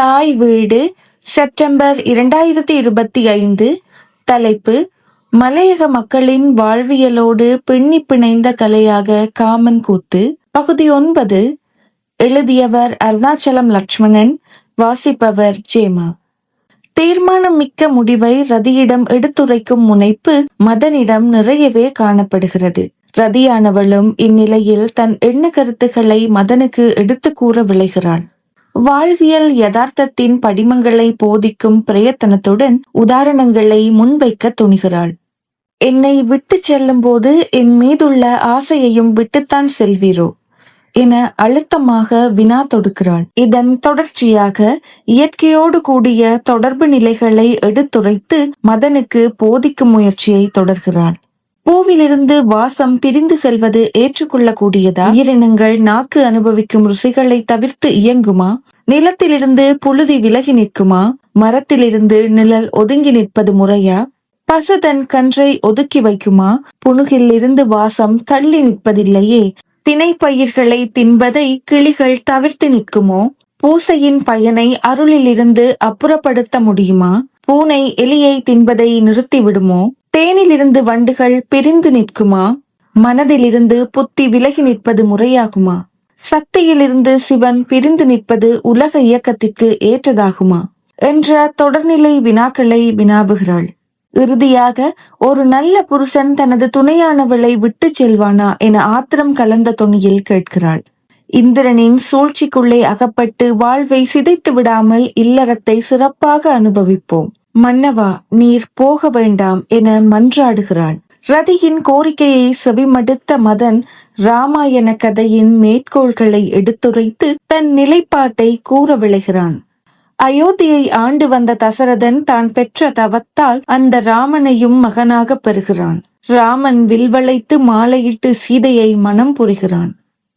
தாய் வீடு செப்டம்பர் இரண்டாயிரத்தி இருபத்தி ஐந்து. தலைப்பு மலையக மக்களின் வாழ்வியலோடு பின்னி பிணைந்த கலையாக காமன் கூத்து. பகுதி ஒன்பது எழுதியவர் அருணாச்சலம் லட்சுமணன் வாசிப்பவர் ஜேமா. தீர்மானம் மிக்க முடிவை ரதியிடம் எடுத்துரைக்கும் முனைப்பு மதனிடம் நிறையவே காணப்படுகிறது. ரதியானவளும் இந்நிலையில் தன் எண்ண கருத்துக்களை மதனுக்கு எடுத்து கூற விளைகிறாள் வாழ்வியல் யதார்த்தத்தின் படிமங்களை போதிக்கும் பிரயத்தனத்துடன் உதாரணங்களை முன்வைக்க துணிகிறாள். என்னை விட்டு செல்லும்போது என் மீதுள்ள ஆசையையும் விட்டுத்தான் செல்வீரோ? என அழுத்தமாக வினா தொடுக்கிறாள். இதன் தொடர்ச்சியாக இயற்கையோடு கூடிய தொடர்பு நிலைகளை எடுத்துரைத்து மதனுக்கு போதிக்கும் முயற்சியை தொடர்கிறாள். பூவிலிருந்து வாசம் பிரிந்து செல்வது ஏற்றுக்கொள்ளக்கூடியதா? உயிரினங்கள் நாக்கு அனுபவிக்கும் ருசிகளை தவிர்த்து இயங்குமா? நிலத்திலிருந்து புழுதி விலகி நிற்குமா? மரத்திலிருந்து நிழல் ஒதுங்கி நிற்பது முறையா? பசு தன் கன்றை ஒதுக்கி வைக்குமா? புணுகில் இருந்து வாசம் தள்ளி நிற்பதில்லையே. திணைப்பயிர்களை தின்பதை கிளிகள் தவிர்த்து நிற்குமோ? பூசையின் பயனை அருளிலிருந்து அப்புறப்படுத்த முடியுமா? பூனை எலியை தின்பதை நிறுத்திவிடுமோ? தேனிலிருந்து வண்டுகள் பிரிந்து நிற்குமா? மனதிலிருந்து புத்தி விலகி நிற்பது முறையாகுமா? சக்தியிலிருந்து சிவன் பிரிந்து நிற்பது உலக இயக்கத்திற்கு ஏற்றதாகுமா? என்ற தொடர்நிலை வினாக்களை வினாவுகிறாள். இறுதியாக ஒரு நல்ல புருஷன் தனது துணையானவளை விட்டு செல்வானா? என ஆத்திரம் கலந்த தொனியில் கேட்கிறாள். இந்திரனின் சூழ்ச்சிக்குள்ளே அகப்பட்டு வாழ்வை சிதைத்து விடாமல் இல்லறத்தை சிறப்பாக அனுபவிப்போம். மன்னவா நீர் போக வேண்டாம் என மன்றாடுகிறாள். ரதியின் கோரிக்கையை செவிமடுத்த மதன் ராமாயண கதையின் மேற்கோள்களை எடுத்துரைத்து தன் நிலைப்பாட்டை கூற விளைகிறான் அயோத்தியை ஆண்டு வந்த தசரதன் தான் பெற்ற தவத்தால் அந்த ராமனையும் மகனாக பெறுகிறான். ராமன் வில்வளைத்து மாலையிட்டு சீதையை மனம் புரிகிறான்.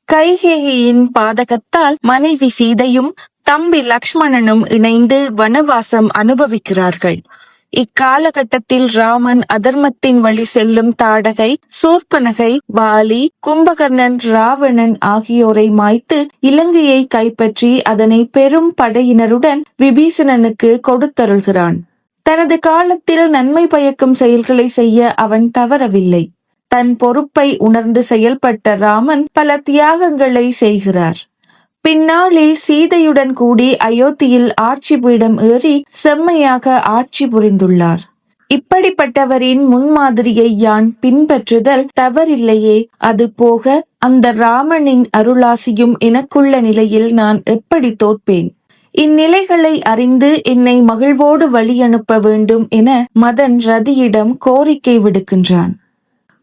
கைகேயின் பாதகத்தால் மனைவி சீதையும் தம்பி லக்ஷ்மணனும் இணைந்து வனவாசம் அனுபவிக்கிறார்கள். இக்காலகட்டத்தில் ராமன் அதர்மத்தின் வழி செல்லும் தாடகை சூர்பனகை வாலி கும்பகர்ணன் ராவணன் ஆகியோரை மாய்த்து இலங்கையை கைப்பற்றி அதனை பெரும் படையினருடன் விபீஷணனுக்கு கொடுத்தருள்கிறான். தனது காலத்தில் நன்மை பயக்கும் செயல்களை செய்ய அவன் தவறவில்லை. தன் பொறுப்பை உணர்ந்து செயல்பட்ட ராமன் பல தியாகங்களை செய்கிறார். பின்னாளில் சீதையுடன் கூடி அயோத்தியில் ஆட்சி பீடம் ஏறி செம்மையாக ஆட்சி புரிந்துள்ளார். இப்படிப்பட்டவரின் முன்மாதிரியை யான் பின்பற்றுதல் தவறில்லையே. அது போக அந்த ராமனின் அருளாசியும் எனக்குள்ள நிலையில் நான் எப்படி தோற்பேன்? இந்நிலைகளை அறிந்து என்னை மகிழ்வோடு வழி அனுப்ப வேண்டும் என மதன் ரதியிடம் கோரிக்கை விடுக்கின்றான்.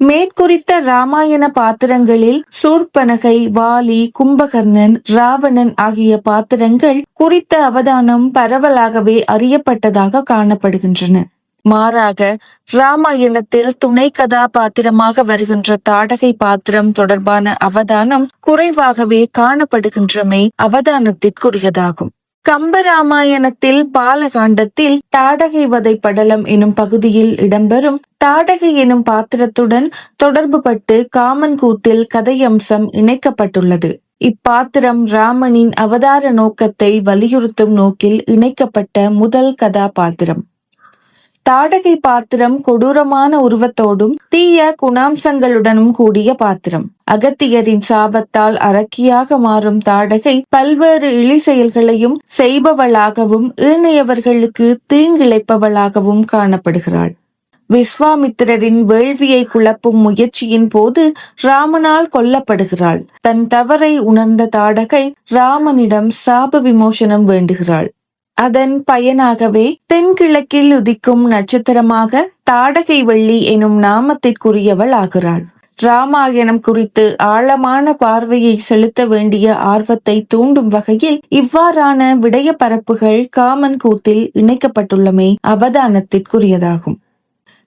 மேற்குறித்த ராமாயண பாத்திரங்களில் சூர்பனகை வாலி கும்பகர்ணன் ராவணன் ஆகிய பாத்திரங்கள் குறித்த அவதானம் பரவலாகவே அறியப்பட்டதாக காணப்படுகின்றன. மாறாக ராமாயணத்தில் துணை கதாபாத்திரமாக வருகின்ற தாடகை பாத்திரம் தொடர்பான அவதானம் குறைவாகவே காணப்படுகின்றமை அவதானத்திற்குரியதாகும். கம்பராமாயணத்தில் பாலகாண்டத்தில் தாடகை வதை படலம் எனும் பகுதியில் இடம்பெறும் தாடகை எனும் பாத்திரத்துடன் தொடர்புபட்டு காமன் கூத்தில் கதையம்சம் இணைக்கப்பட்டுள்ளது. இப்பாத்திரம் ராமனின் அவதார நோக்கத்தை வலியுறுத்தும் நோக்கில் இணைக்கப்பட்ட முதல் கதாபாத்திரம். தாடகை பாத்திரம் கொடூரமான உருவத்தோடும் தீய குணாம்சங்களுடனும் கூடிய பாத்திரம். அகத்தியரின் சாபத்தால் அரக்கியாக மாறும் தாடகை பல்வேறு இழி செயல்களையும் செய்பவளாகவும் ஏனையவர்களுக்கு தீங்கிழைப்பவளாகவும் காணப்படுகிறாள். விஸ்வாமித்திரரின் வேள்வியை குழப்பும் முயற்சியின் போது ராமனால் கொல்லப்படுகிறாள். தன் தவறை உணர்ந்த தாடகை ராமனிடம் சாப விமோசனம் வேண்டுகிறாள். அதன் பயனாகவே தென்கிழக்கில் உதிக்கும் நட்சத்திரமாக தாடகை வெள்ளி எனும் நாமத்திற்குரியவள் ஆகிறாள். ராமாயணம் குறித்து ஆழமான பார்வையை செலுத்த வேண்டிய ஆர்வத்தை தூண்டும் வகையில் இவ்வாறான விடய பரப்புகள் காமன் கூத்தில் இணைக்கப்பட்டுள்ளமை அவதானத்திற்குரியதாகும்.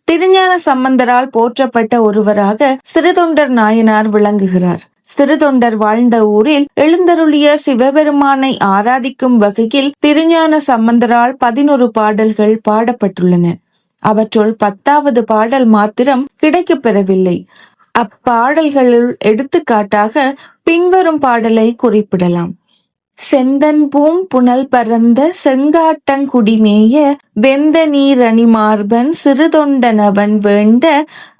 திருஞான சம்பந்தரால் போற்றப்பட்ட ஒருவராக சிறுதொண்டர் நாயனார் விளங்குகிறார். சிறுதொண்டர் வாழ்ந்த ஊரில் எழுந்தருளிய சிவபெருமானை ஆராதிக்கும் வகையில் திருஞான சம்பந்தரால் பதினொரு பாடல்கள் பாடப்பட்டுள்ளன. அவற்றுள் பத்தாவது பாடல் மாத்திரம் கிடைக்கப் பெறவில்லை. அப்பாடல்களுள் எடுத்துக்காட்டாக பின்வரும் பாடலை குறிப்பிடலாம். செந்தன்பூம் புனல் பரந்த செங்காட்டங்குடிமேய வெந்த நீரணி மார்பன் சிறுதொண்டனவன் வேண்ட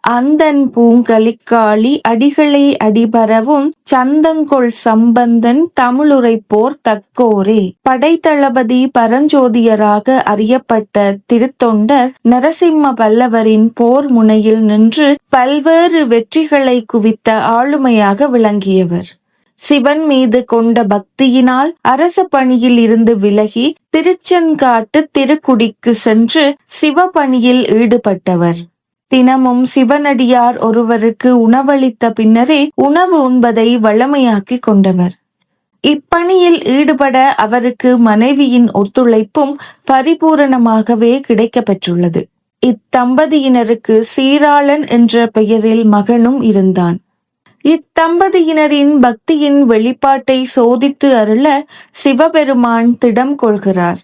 அந்தன் பூங்கலிக்காளி அடிகளை அடிபரவும் சந்தங்கொள் சம்பந்தன் தமிழுரைப்போர் தக்கோரே. படைத்தளபதி பரஞ்சோதியராக அறியப்பட்ட திருத்தொண்டர் நரசிம்ம பல்லவரின் போர் முனையில் நின்று பல்வேறு வெற்றிகளை குவித்த ஆளுமையாக விளங்கியவர். சிவன் மீது கொண்ட பக்தியினால் அரச பணியில் இருந்து விலகி திருச்செங்காட்டு திருக்குடிக்கு சென்று சிவபணியில் ஈடுபட்டவர். தினமும் சிவனடியார் ஒருவருக்கு உணவளித்த பின்னரே உணவு உண்பதை வழமையாக்கிக் கொண்டவர். இப்பணியில் ஈடுபட அவருக்கு மனைவியின் ஒத்துழைப்பும் பரிபூரணமாகவே கிடைக்கப்பெற்றுள்ளது. இத்தம்பதியினருக்கு சீராளன் என்ற பெயரில் மகனும் இருந்தான். இத்தம்பதியினரின் பக்தியின் வெளிப்பாட்டை சோதித்து அருள சிவபெருமான் திடம் கொள்கிறார்.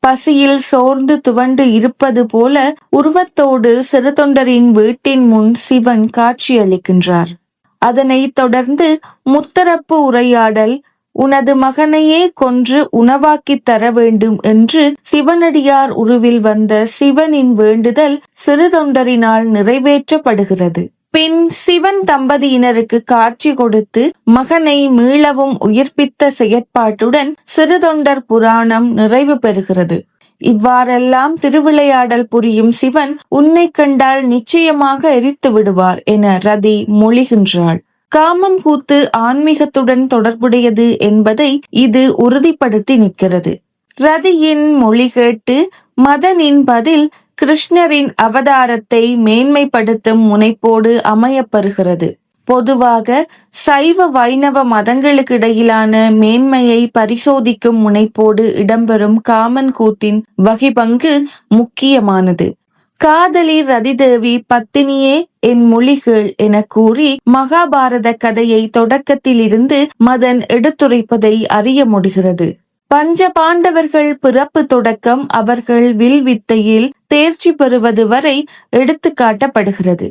பசியில் சோர்ந்து துவண்டு இருப்பது போல உருவத்தோடு சிறுதொண்டரின் வீட்டின் முன் சிவன் காட்சியளிக்கின்றார். அதனைத் தொடர்ந்து முத்தரப்பு உரையாடல் உனது மகனையே கொன்று உணவாக்கித் தர வேண்டும் என்று சிவனடியார் உருவில் வந்த சிவனின் வேண்டுதல் சிறுதொண்டரினால் நிறைவேற்றப்படுகிறது. பின் சிவன் தம்பதியினருக்கு காட்சி கொடுத்து மகனை மீளவும் உயிர்ப்பித்த செயற்பாட்டுடன் சிறுதொண்டர் புராணம் நிறைவு பெறுகிறது. இவ்வாறெல்லாம் திருவிளையாடல் புரியும் சிவன் உன்னை கண்டால் நிச்சயமாக எரித்து விடுவார் என ரதி மொழிகின்றாள். காமன் கூத்து ஆன்மீகத்துடன் தொடர்புடையது என்பதை இது உறுதிப்படுத்தி நிற்கிறது. ரதியின் மொழி கேட்டு மதனின் பதில் கிருஷ்ணரின் அவதாரத்தை மேன்மைப்படுத்தும் முனைப்போடு அமையப்பெறுகிறது. பொதுவாக சைவ வைணவ மதங்களுக்கிடையிலான மேன்மையை பரிசோதிக்கும் முனைப்போடு இடம்பெறும் காமன் கூத்தின் வகிபங்கு முக்கியமானது. காதலி ரதிதேவி பத்தினியே என் மொழிகள் என கூறி மகாபாரத கதையை தொடக்கத்திலிருந்து மதன் எடுத்துரைப்பதை அறிய முடிகிறது. பஞ்ச பாண்டவர்கள் பிறப்பு தொடக்கம் அவர்கள் வில் வித்தையில் தேர்ச்சி பெறுவது வரை எடுத்து காட்டப்படுகிறது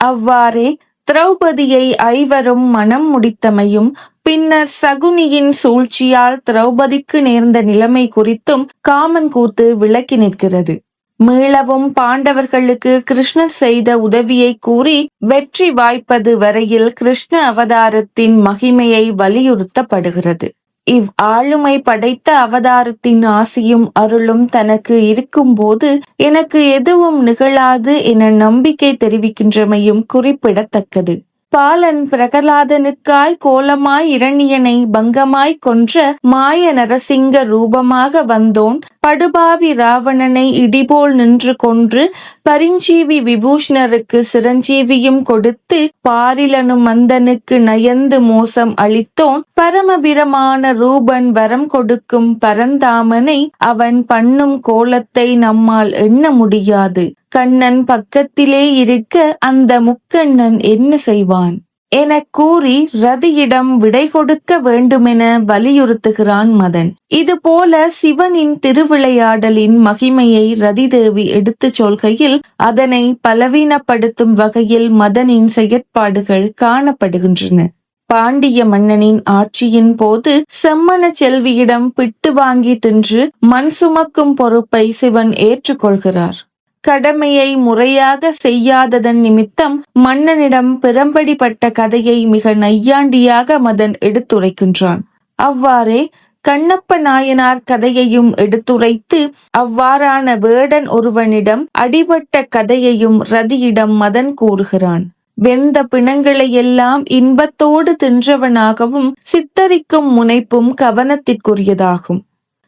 அவ்வாறே திரௌபதியை ஐவரும் மனம் முடித்தமையும் பின்னர் சகுனியின் சூழ்ச்சியால் திரௌபதிக்கு நேர்ந்த நிலைமை குறித்தும் காமன் கூத்து விளக்கி நிற்கிறது. மீளவும் பாண்டவர்களுக்கு கிருஷ்ணர் செய்த உதவியை கூறி வெற்றி வாய்ப்பது வரையில் கிருஷ்ண அவதாரத்தின் மகிமையை வலியுறுத்தப்படுகிறது. இவ் ஆளுமை படைத்த அவதாரத்தின் ஆசியும் அருளும் தனக்கு இருக்கும்போது எனக்கு எதுவும் நிகழாது என நம்பிக்கை தெரிவிக்கின்றமையும் குறிப்பிடத்தக்கது. பாலன் பிரகலாதனுக்காய் கோலமாய் இரணியனை பங்கமாய் கொன்ற மாய நரசிங்க ரூபமாக வந்தோன். படுபாவி ராவணனை இடிபோல் நின்று கொன்று பரிஞ்சீவி விபூஷணருக்கு சிரஞ்சீவியும் கொடுத்து பாரிலனு மந்தனுக்கு நயந்து மோசம் அளித்தோன். பரமபிரமான ரூபன் வரம் கொடுக்கும் பரந்தாமனை அவன் பண்ணும் கோலத்தை நம்மால் எண்ண முடியாது. கண்ணன் பக்கத்திலே இருக்க அந்த முக்கண்ணன் என்ன செய்வான்? எனக் கூறி ரதியிடம் விடை கொடுக்க வேண்டுமென வலியுறுத்துகிறான் மதன். இது போல சிவனின் திருவிளையாடலின் மகிமையை ரதிதேவி எடுத்துச் சொல்கையில் அதனை பலவீனப்படுத்தும் வகையில் மதனின் செயற்பாடுகள் காணப்படுகின்றன. பாண்டிய மன்னனின் ஆட்சியின் போது செம்மன செல்வியிடம் பிட்டு வாங்கி தின்று மண் சுமக்கும் பொறுப்பை சிவன் ஏற்றுக்கொள்கிறார். கடமையை முறையாக செய்யாததன் நிமித்தம் மன்னனிடம் பிறம்படிப்பட்ட கதையை மிக நையாண்டியாக மதன் எடுத்துரைக்கின்றான். அவ்வாறே கண்ணப்ப நாயனார் கதையையும் எடுத்துரைத்து அவ்வாறான வேடன் ஒருவனிடம் அடிபட்ட கதையையும் ரதியிடம் மதன் கூறுகிறான். வெந்த பிணங்களை எல்லாம் இன்பத்தோடு தின்றவனாகவும் சித்தரிக்கும் முனைப்பும் கவனத்திற்குரியதாகும்.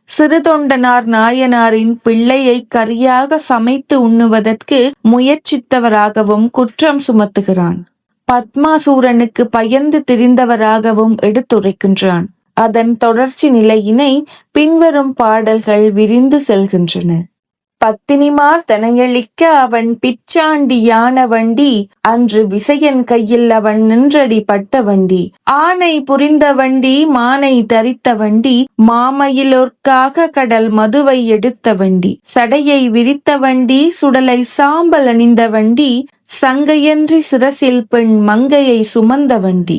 சிறுதொண்டனார் நாயனாரின் பிள்ளையை கரியாக சமைத்து உண்ணுவதற்கு முயற்சித்தவராகவும் குற்றம் சுமத்துகிறான். பத்மாசூரனுக்கு பயந்து திரிந்தவராகவும் எடுத்துரைக்கின்றான். அதன் தொடர்ச்சி நிலையினை பின்வரும் பாடல்கள் விரிந்து செல்கின்றன. பத்தினிமார் தனையளிக்க அவன் பிச்சாண்டி யான வண்டி அன்று விசயன் கையில் அவன் நின்றடி பட்ட வண்டி. ஆனை புரிந்த வண்டி மானை தரித்த வண்டி மாமயிலோர்க்காக கடல் மதுவை எடுத்த வண்டி. சடையை விரித்த வண்டி சுடலை சாம்பல் அணிந்த வண்டி சங்கையன்றி சிரசில் பெண் மங்கையை சுமந்த வண்டி.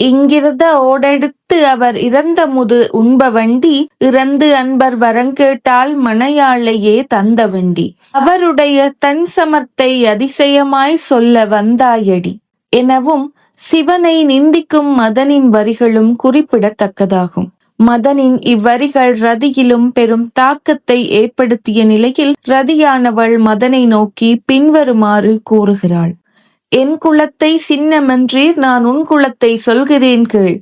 இங்கிருந்த ஓடெடுத்து அவர் இறந்த முது உண்ப வண்டி இறந்து அன்பர் வரங்கேட்டால் மனையாளையே தந்த வண்டி அவருடைய தன் சமர்த்தை அதிசயமாய் சொல்ல வந்தாயடி. எனவும் சிவனை நிந்திக்கும் மதனின் வரிகளும் குறிப்பிடத்தக்கதாகும். மதனின் இவ்வரிகள் ரதியிலும் பெரும் தாக்கத்தை ஏற்படுத்திய நிலையில் ரதியானவள் மதனை நோக்கி பின்வருமாறு கூறுகிறாள். என் குலத்தை சின்னமென்றீர் நான் உன் குலத்தை சொல்கிறேன் கேள்.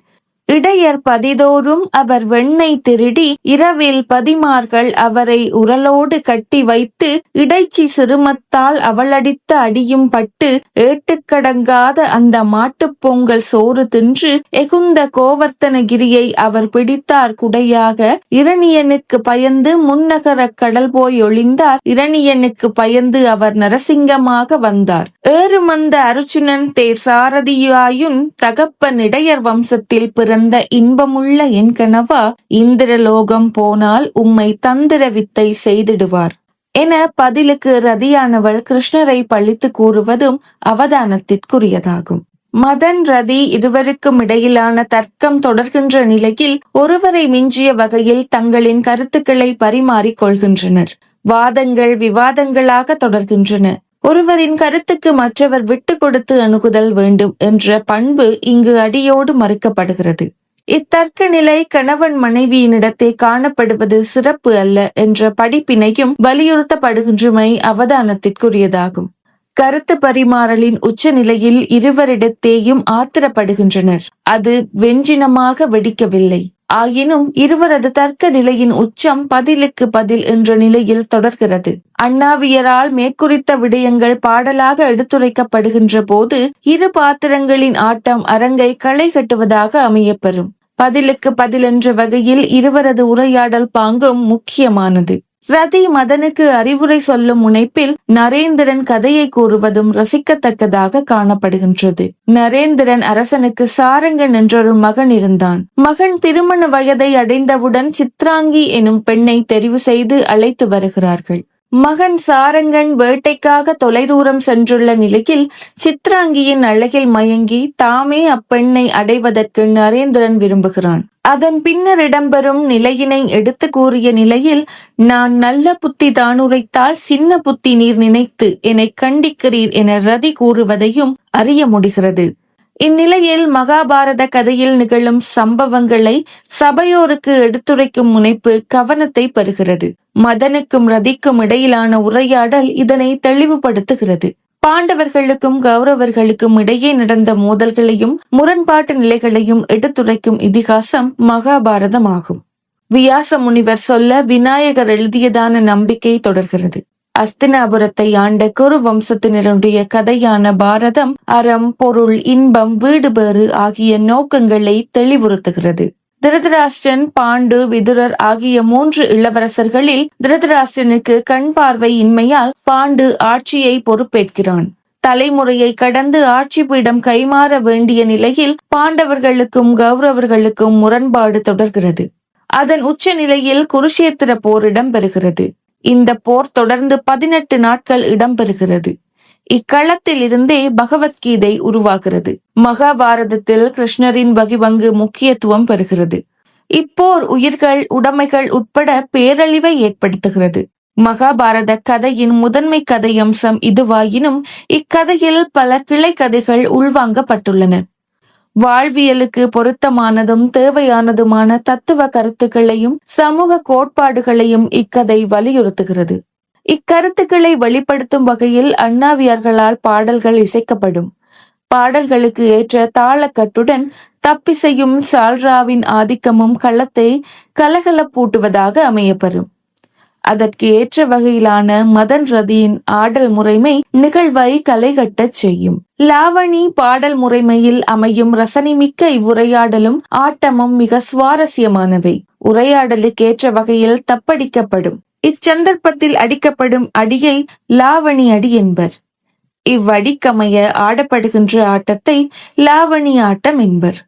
இடையர் பதிதோறும் அவர் வெண்ணெய் திருடி இரவில் பதிமார்கள் அவரை உரலோடு கட்டி வைத்து இடைச்சி சிறுமத்தால் அவளடித்த அடியும் பட்டு ஏட்டுக்கடங்காத அந்த மாட்டுப் பொங்கல் சோறு தின்று எகுந்த கோவர்த்தனகிரியை அவர் பிடித்தார் குடையாக. இரணியனுக்கு பயந்து முன்னகர கடல் போய் ஒளிந்தார். இரணியனுக்கு பயந்து அவர் நரசிங்கமாக வந்தார். ஏறுமந்த அருச்சுனன் தேர் சாரதியாயும் தகப்பன் இடையர் வம்சத்தில் பிறந்த இன்பமுள்ள என் கணவா இந்திரலோகம் போனால் உம்மை தந்திர வித்தை செய்திடுவார். என பதிலுக்கு ரதியானவள் கிருஷ்ணரை பழித்து கூறுவதும் அவதானத்திற்குரியதாகும். மதன் ரதி இருவருக்கும் இடையிலான தர்க்கம் தொடர்கின்ற நிலையில் ஒருவரை மிஞ்சிய வகையில் தங்களின் கருத்துக்களை பரிமாறிக் கொள்கின்றனர். வாதங்கள் விவாதங்களாக தொடர்கின்றன. ஒருவரின் கருத்துக்கு மற்றவர் விட்டு கொடுத்து அணுகுதல் வேண்டும் என்ற பண்பு இங்கு அடியோடு மறுக்கப்படுகிறது. இத்தர்க்க நிலை கணவன் மனைவியினிடத்தே காணப்படுவது சிறப்பு அல்ல என்ற படிப்பினையும் வலியுறுத்தப்படுகின்றமை அவதானத்திற்குரியதாகும். கருத்து பரிமாறலின் உச்ச நிலையில் இருவரிடத்தேயும் ஆத்திரப்படுகின்றனர். அது வெஞ்சினமாக வெடிக்கவில்லை. ஆயினும் இருவரது தர்க்க நிலையின் உச்சம் பதிலுக்கு பதில் என்ற நிலையில் தொடர்கிறது. அண்ணாவியரால் மேற்குறித்த விடயங்கள் பாடலாக எடுத்துரைக்கப்படுகின்ற போது இரு பாத்திரங்களின் ஆட்டம் அரங்கை களை கட்டுவதாக அமையப்பெறும். பதிலுக்கு பதில் என்ற வகையில் இருவரது உரையாடல் பாங்கும் முக்கியமானது. ரதி மதனுக்கு அறிவுரை சொல்லும் முனைப்பில் நரேந்திரன் கதையை கூறுவதும் ரசிக்கத்தக்கதாக காணப்படுகின்றது. நரேந்திரன் அரசனுக்கு சாரங்கன் என்றொரு மகன் இருந்தான். மகன் திருமண வயதை அடைந்தவுடன் சித்ராங்கி எனும் பெண்ணை தெரிவு செய்து அழைத்து வருகிறார்கள். மகன் சாரங்கன் வேட்டைக்காக தொலைதூரம் சென்றுள்ள நிலையில் சித்ராங்கியின் அழகில் மயங்கி தாமே அப்பெண்ணை அடைவதற்கு நரேந்திரன் விரும்புகிறான். அதன் பின்னர் இடம்பெறும் நிலையினை எடுத்து கூறிய நிலையில் நான் நல்ல புத்தி தானுரைத்தால் சின்ன புத்தி நீர் நினைத்து என்னை கண்டிக்கிறீர் என ரதி கூறுவதையும் அறிய முடிகிறது. இந்நிலையில் மகாபாரத கதையில் நிகழும் சம்பவங்களை சபையோருக்கு எடுத்துரைக்கும் முனைப்பு கவனத்தை பெறுகிறது. மதனுக்கும் ரதிக்கும் இடையிலான உரையாடல் இதனை தெளிவுபடுத்துகிறது. பாண்டவர்களுக்கும் கௌரவர்களுக்கும் இடையே நடந்த மோதல்களையும் முரண்பாட்டு நிலைகளையும் எடுத்துரைக்கும் இதிகாசம் மகாபாரதமாகும். வியாச முனிவர் சொல்ல விநாயகர் எழுதியதான நம்பிக்கை தொடர்கிறது. அஸ்தினாபுரத்தை ஆண்ட குரு வம்சத்தினருடைய கதையான பாரதம் அறம் பொருள் இன்பம் வீடுபேறு ஆகிய நோக்கங்களை தெளிவுறுத்துகிறது. திருதராஷ்டிரன் பாண்டு விதுரர் ஆகிய மூன்று இளவரசர்களில் திருதராஷ்டிரனுக்கு கண் பார்வை இன்மையால் பாண்டு ஆட்சியை பொறுப்பேற்கிறான். தலைமுறையை கடந்து ஆட்சி பீடம் கைமாற வேண்டிய நிலையில் பாண்டவர்களுக்கும் கௌரவர்களுக்கும் முரண்பாடு தொடர்கிறது. அதன் உச்ச நிலையில் குருஷேத்திர போரிடம் பெறுகிறது இந்த போர் தொடர்ந்து பதினெட்டு நாட்கள் இடம்பெறுகிறது. இக்களத்தில் இருந்தே பகவத்கீதை உருவாகிறது. மகாபாரதத்தில் கிருஷ்ணரின் வகிபங்கு முக்கியத்துவம் பெறுகிறது. இப்போர் உயிர்கள் உடைமைகள் உட்பட பேரழிவை ஏற்படுத்துகிறது. மகாபாரத கதையின் முதன்மை கதையம்சம் இதுவாயினும் இக்கதையில் பல கிளை கதைகள் உள்வாங்கப்பட்டுள்ளன. வாழ்வியலுக்கு பொருத்தமானதும் தேவையானதுமான தத்துவ கருத்துக்களையும் சமூக கோட்பாடுகளையும் இக்கதை வலியுறுத்துகிறது. இக்கருத்துக்களை வெளிப்படுத்தும் வகையில் அண்ணாவியர்களால் பாடல்கள் இசைக்கப்படும். பாடல்களுக்கு ஏற்ற தாளக்கட்டுடன் தப்பிசையும் சால்ராவின் ஆதிக்கமும் களத்தை கலகலப்பூட்டுவதாக அமையப்பெறும். அதற்கு ஏற்ற வகையிலான மதன் ரதியின் ஆடல் முறைமை நிகழ்வை கலைகட்டச் செய்யும். லாவணி பாடல் முறைமையில் அமையும் ரசனைமிக்க இவ்வுரையாடலும் ஆட்டமும் மிக சுவாரஸ்யமானவை. உரையாடலுக்கேற்ற வகையில் தப்படிக்கப்படும். இச்சந்தர்ப்பத்தில் அடிக்கப்படும் அடியை லாவணி அடி என்பர். இவ்வடிக்கமைய ஆடப்படுகின்ற ஆட்டத்தை லாவணி ஆட்டம் என்பர்.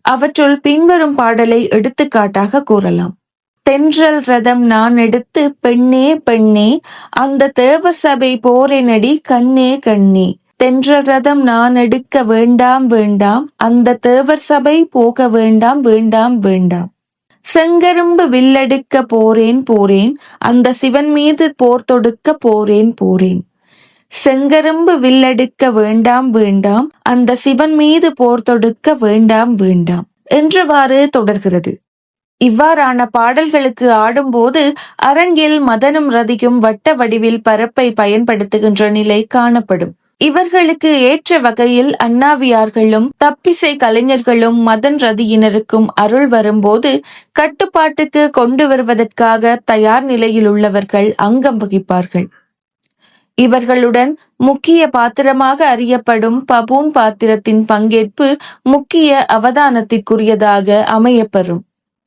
அவற்றுள் பின்வரும் பாடலை எடுத்துக்காட்டாக கூறலாம். தென்றல் ரதம் நான் எடுத்து பெண்ணே பெண்ணே அந்த தேவர் சபை போரேனடி கண்ணே கண்ணே. தென்றல் ரதம் நான் எடுக்க வேண்டாம் வேண்டாம் அந்த தேவர் சபை போக வேண்டாம் வேண்டாம் வேண்டாம். செங்கரும்பு வில்லெடுக்க போரேன் போரேன் அந்த சிவன் மீது போர் தொடுக்க போரேன் போரேன் செங்கரும்பு வில்லெடுக்க வேண்டாம் வேண்டாம் அந்த சிவன் மீது போர் தொடுக்க வேண்டாம் வேண்டாம். என்றவாறு தொடர்கிறது. இவ்வாறான பாடல்களுக்கு ஆடும்போது அரங்கில் மதனும் ரதியும் வட்ட வடிவில் பரப்பை பயன்படுத்துகின்ற நிலை காணப்படும். இவர்களுக்கு ஏற்ற வகையில் அண்ணாவியார்களும் தப்பிசை கலைஞர்களும் மதன் ரதியினருக்கும் அருள் வரும்போது கட்டுப்பாட்டுக்கு கொண்டு வருவதற்காக தயார் நிலையில் உள்ளவர்கள் அங்கம் வகிப்பார்கள். இவர்களுடன் முக்கிய பாத்திரமாக அறியப்படும் பபூன் பாத்திரத்தின் பங்கேற்பு முக்கிய அவதானத்திற்குரியதாக அமையப்பெறும்.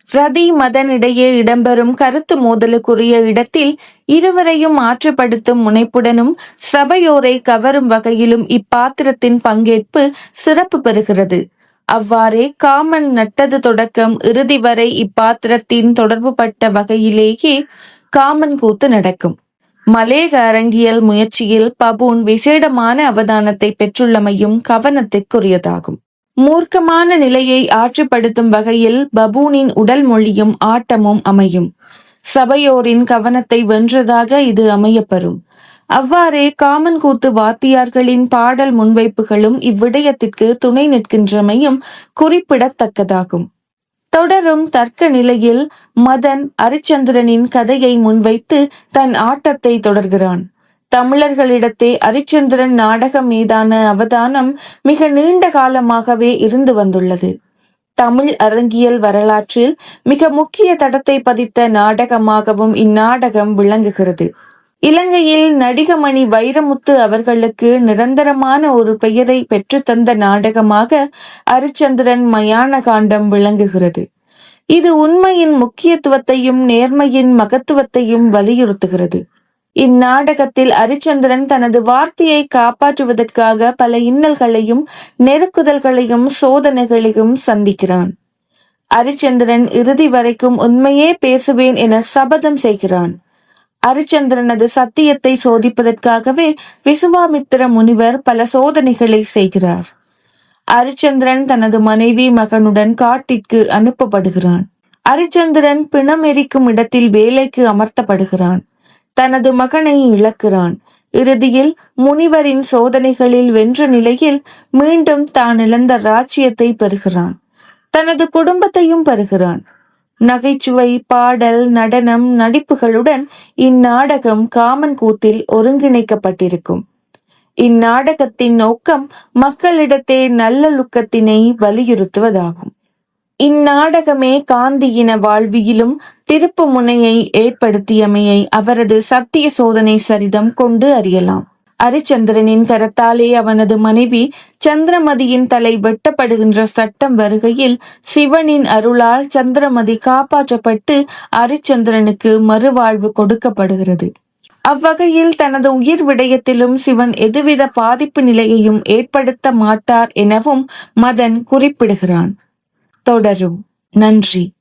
ரதி மதன் இடையே இடம்பெறும் கருத்து மோதலுக்குரிய இடத்தில் இருவரையும் ஆற்றுப்படுத்தும் முனைப்புடனும் சபையோரை கவரும் வகையிலும் இப்பாத்திரத்தின் பங்கேற்பு சிறப்பு பெறுகிறது. அவ்வாறே காமன் நட்டது தொடக்கம் இறுதி வரை இப்பாத்திரத்தின் தொடர்புபட்ட வகையிலேயே காமன் கூத்து நடக்கும். மலேக அரங்கியல் முயற்சியில் பபூன் விசேடமான அவதானத்தை பெற்றுள்ளமையும் கவனத்திற்குரியதாகும் மூர்க்கமான நிலையை ஆற்றுப்படுத்தும் வகையில் பபூனின் உடல் மொழியும் ஆட்டமும் அமையும். சபையோரின் கவனத்தை வென்றதாக இது அமையப்பெறும். அவ்வாறே காமன் கூத்து வாத்தியார்களின் பாடல் முன்வைப்புகளும் இவ்விடயத்திற்கு துணை நிற்கின்றமையும் குறிப்பிடத்தக்கதாகும். தொடரும் தர்க்க நிலையில் மதன் அரிச்சந்திரனின் கதையை முன்வைத்து தன் ஆட்டத்தை தொடர்கிறான். தமிழர்களிடத்தே அரிச்சந்திரன் நாடகம் மீதான அவதானம் மிக நீண்ட காலமாகவே இருந்து வந்துள்ளது. தமிழ் அரங்கியல் வரலாற்றில் மிக முக்கிய தடத்தை பதித்த நாடகமாகவும் இந்நாடகம் விளங்குகிறது. இலங்கையில் நடிகமணி வைரமுத்து அவர்களுக்கு நிரந்தரமான ஒரு பெயரை பெற்றுத்தந்த நாடகமாக அரிச்சந்திரன் மயான காண்டம் விளங்குகிறது. இது உண்மையின் முக்கியத்துவத்தையும் நேர்மையின் மகத்துவத்தையும் வலியுறுத்துகிறது. இந்நாடகத்தில் அரிச்சந்திரன் தனது வார்த்தையை காப்பாற்றுவதற்காக பல இன்னல்களையும் நெருக்குதல்களையும் சோதனைகளையும் சந்திக்கிறான். அரிச்சந்திரன் இறுதி வரைக்கும் உண்மையே பேசுவேன் என சபதம் செய்கிறான். அரிச்சந்திரனது சத்தியத்தை சோதிப்பதற்காகவே விசுவாமித்திர முனிவர் பல சோதனைகளை செய்கிறார். அரிச்சந்திரன் தனது மனைவி மகனுடன் காட்டிற்கு அனுப்பப்படுகிறான். அரிச்சந்திரன் பிணமெரிக்கும் இடத்தில் வேலைக்கு அமர்த்தப்படுகிறான். தனது மகனை இழக்கிறான். இறுதியில் முனிவரின் சோதனைகளில் வென்ற நிலையில் மீண்டும் தான் இழந்த ராஜ்யத்தை பெறுகிறான். தனது குடும்பத்தையும் பெறுகிறான். நகைச்சுவை பாடல் நடனம் நடிப்புகளுடன் இந்நாடகம் காமன் கூத்தில் ஒருங்கிணைக்கப்பட்டிருக்கும். இந்நாடகத்தின் நோக்கம் மக்களிடத்தே நல்லொழுக்கத்தினை வலியுறுத்துவதாகும். இந்நாடகமே காந்தியின வாழ்வியிலும் திருப்பு முனையை ஏற்படுத்தியமையை அவரது சத்திய சோதனை சரிதம் கொண்டு அறியலாம். அரிச்சந்திரனின் கரத்தாலே அவனது மனைவி சந்திரமதியின் தலை வெட்டப்படுகின்ற சட்டம் வருகையில் சிவனின் அருளால் சந்திரமதி காப்பாற்றப்பட்டு அரிச்சந்திரனுக்கு மறுவாழ்வு கொடுக்கப்படுகிறது. அவ்வகையில் தனது உயிர் விடயத்திலும் சிவன் எதுவித பாதிப்பு நிலையையும் ஏற்படுத்த மாட்டார் எனவும் மதன் குறிப்பிடுகிறான். தொடரும். நன்றி.